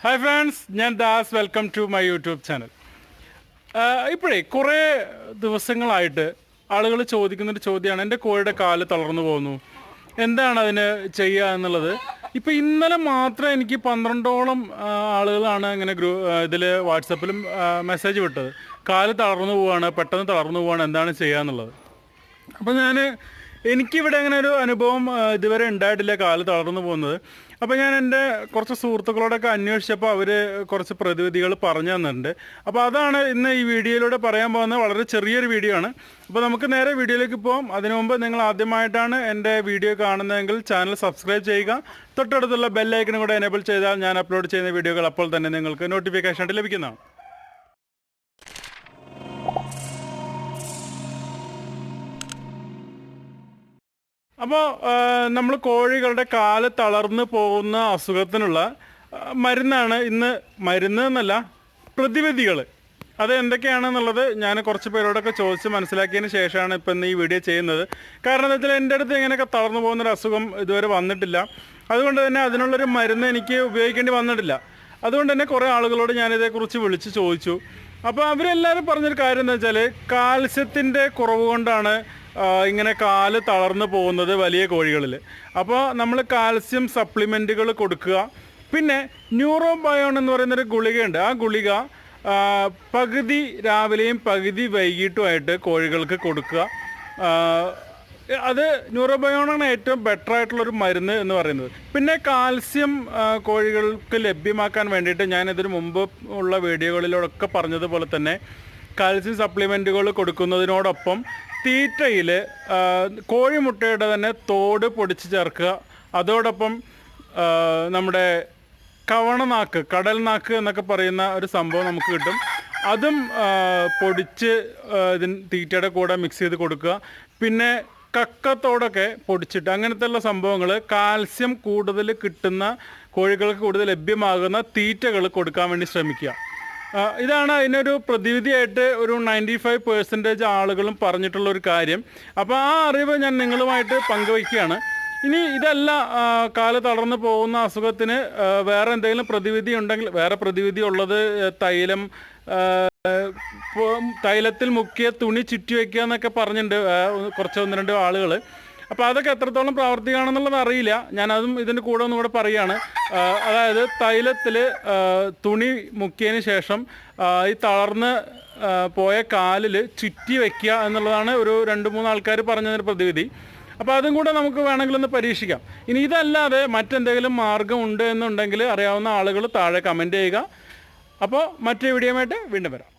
Hi friends ഞാൻ Das. Welcome to my YouTube channel ഇപ്പോഴേ കുറേ ദിവസങ്ങളായിട്ട് ആളുകൾ ചോദിക്കുന്നൊരു ചോദ്യമാണ് എന്റെ കോഴിയുടെ കാൽ തളർന്നു പോകുന്നു. എന്താണ് അതിന് ചെയ്യുക എന്നുള്ളത്? ഇപ്പോൾ ഇന്നലെ മാത്രം എനിക്ക് പന്ത്രണ്ടോളം ആളുകളാണ് ഇങ്ങനെ ഗ്രൂ ഇതിൽ വാട്സപ്പിലും മെസ്സേജ് വിട്ടത്. കാൽ തളർന്നു പോവാണ് പെട്ടെന്ന് തളർന്നു പോവാണ് എന്താണ് ചെയ്യുക എന്നുള്ളത് അപ്പോൾ ഞാൻ എനിക്കിവിടെ അങ്ങനെ ഒരു അനുഭവം ഇതുവരെ ഉണ്ടായിട്ടില്ല കാൽ തളർന്നു പോകുന്നത്. അപ്പോൾ ഞാൻ എന്റെ കുറച്ച് സുഹൃത്തുക്കളോടൊക്കെ അന്വേഷിച്ചപ്പോൾ അവർ കുറച്ച് പ്രതിവിധികൾ പറഞ്ഞു തന്നിട്ടുണ്ട്. അപ്പോൾ അതാണ് ഇന്ന് ഈ വീഡിയോയിലൂടെ പറയാൻ പോകുന്ന വളരെ ചെറിയൊരു വീഡിയോ ആണ്. അപ്പോൾ നമുക്ക് നേരെ വീഡിയോയിലേക്ക് പോകാം അതിനു മുമ്പ് നിങ്ങൾ ആദ്യമായിട്ടാണ് എന്റെ വീഡിയോ കാണുന്നതെങ്കിൽ ചാനൽ സബ്സ്ക്രൈബ് ചെയ്യുക. തൊട്ടടുത്തുള്ള ബെല്ലൈക്കനും കൂടെ എനേബിൾ ചെയ്താൽ ഞാൻ അപ്ലോഡ് ചെയ്യുന്ന വീഡിയോകൾ അപ്പോൾ തന്നെ നിങ്ങൾക്ക് നോട്ടിഫിക്കേഷൻ ആയിട്ട് ലഭിക്കുന്നതാണ്. അപ്പോൾ നമ്മൾ കോഴികളുടെ കാൽ തളർന്നു പോകുന്ന അസുഖത്തിനുള്ള മരുന്നാണ് ഇന്ന് മരുന്ന് എന്നല്ല പ്രതിവിധികൾ അത് എന്തൊക്കെയാണെന്നുള്ളത് ഞാൻ കുറച്ച് പേരോടൊക്കെ ചോദിച്ച് മനസ്സിലാക്കിയതിന് ശേഷമാണ് ഇപ്പം ഇന്ന് ഈ വീഡിയോ ചെയ്യുന്നത്. കാരണം എന്താ വെച്ചാൽ എന്റെ അടുത്ത് ഇങ്ങനെയൊക്കെ തളർന്നു പോകുന്നൊരു അസുഖം ഇതുവരെ വന്നിട്ടില്ല. അതുകൊണ്ട് തന്നെ അതിനുള്ളൊരു മരുന്ന് എനിക്ക് ഉപയോഗിക്കേണ്ടി വന്നിട്ടില്ല. അതുകൊണ്ട് തന്നെ കുറേ ആളുകളോട് ഞാനിതേക്കുറിച്ച് വിളിച്ച് ചോദിച്ചു. അപ്പോൾ അവരെല്ലാവരും പറഞ്ഞൊരു കാര്യം എന്താ വെച്ചാൽ കാൽസ്യത്തിന്റെ കുറവ് കൊണ്ടാണ് ഇങ്ങനെ കാൽ തളർന്നു പോകുന്നത് വലിയ കോഴികളിൽ. അപ്പോൾ നമ്മൾ കാൽസ്യം സപ്ലിമെന്റുകൾ കൊടുക്കുക. പിന്നെ ന്യൂറോബയോൺ എന്ന് പറയുന്നൊരു ഗുളികയുണ്ട്. ആ ഗുളിക പകുതി രാവിലെയും പകുതി വൈകിട്ടുമായിട്ട് കോഴികൾക്ക് കൊടുക്കുക. അത് ന്യൂറോബയോണാണ് ഏറ്റവും ബെറ്റർ ആയിട്ടുള്ളൊരു മരുന്ന് എന്ന് പറയുന്നത്. പിന്നെ കാൽസ്യം കോഴികൾക്ക് ലഭ്യമാക്കാൻ വേണ്ടിയിട്ട് ഞാൻ ഇതിനു മുമ്പ് ഉള്ള വീഡിയോകളിലൊക്കെ പറഞ്ഞതുപോലെ തന്നെ കാൽസ്യം സപ്ലിമെന്റുകൾ കൊടുക്കുന്നതിനോടൊപ്പം തീറ്റയിൽ കോഴിമുട്ടയുടെ തന്നെ തോട് പൊടിച്ച് ചേർക്കുക. അതോടൊപ്പം നമ്മുടെ കവണനാക്ക് കടൽ നാക്ക് എന്നൊക്കെ പറയുന്ന ഒരു സംഭവം നമുക്ക് കിട്ടും. അതും പൊടിച്ച് ഇതിന് തീറ്റയുടെ കൂടെ മിക്സ് ചെയ്ത് കൊടുക്കുക. പിന്നെ കക്കത്തോടൊക്കെ പൊടിച്ചിട്ട് അങ്ങനത്തെയുള്ള സംഭവങ്ങൾ കാൽസ്യം കൂടുതൽ കിട്ടുന്ന കോഴികൾക്ക് കൂടുതൽ ലഭ്യമാകുന്ന തീറ്റകൾ കൊടുക്കാൻ വേണ്ടി ശ്രമിക്കുക. ഇതാണ് അതിനൊരു പ്രതിവിധിയായിട്ട് ഒരു നയന്റി ഫൈവ് പെർസെന്റേജ് ആളുകളും പറഞ്ഞിട്ടുള്ള ഒരു കാര്യം. അപ്പോൾ ആ അറിവ് ഞാൻ നിങ്ങളുമായിട്ട് പങ്കുവയ്ക്കുകയാണ്. ഇനി ഇതല്ല കാൽ തളർന്നു പോകുന്ന അസുഖത്തിന് വേറെ എന്തെങ്കിലും പ്രതിവിധി ഉണ്ടെങ്കിൽ വേറെ പ്രതിവിധി ഉള്ളത് തൈലം തൈലത്തിൽ മുക്കിയ തുണി ചുറ്റി വയ്ക്കുക എന്നൊക്കെ പറഞ്ഞിട്ടുണ്ട് കുറച്ച് ഒന്ന് രണ്ട് ആളുകൾ അപ്പോൾ അതൊക്കെ എത്രത്തോളം പ്രാവർത്തികമാണെന്നുള്ളത് അറിയില്ല. ഞാനതും ഇതിന്റെ കൂടെ ഒന്നും കൂടെ പറയുകയാണ് അതായത് തൈലത്തിൽ തുണി മുക്കിയതിന് ശേഷം ഈ തളർന്ന് പോയ കാലിൽ ചുറ്റി വയ്ക്കുക എന്നുള്ളതാണ് ഒരു രണ്ട് മൂന്ന് ആൾക്കാർ പറഞ്ഞതിന് പ്രതിവിധി. അപ്പോൾ അതും കൂടെ നമുക്ക് വേണമെങ്കിൽ ഒന്ന് പരീക്ഷിക്കാം. ഇനി ഇതല്ലാതെ മറ്റെന്തെങ്കിലും മാർഗം ഉണ്ട് എന്നുണ്ടെങ്കിൽ അറിയാവുന്ന ആളുകൾ താഴെ കമന്റ് ചെയ്യുക. അപ്പോൾ മറ്റേ വീഡിയോയുമായിട്ട് വീണ്ടും വരാം.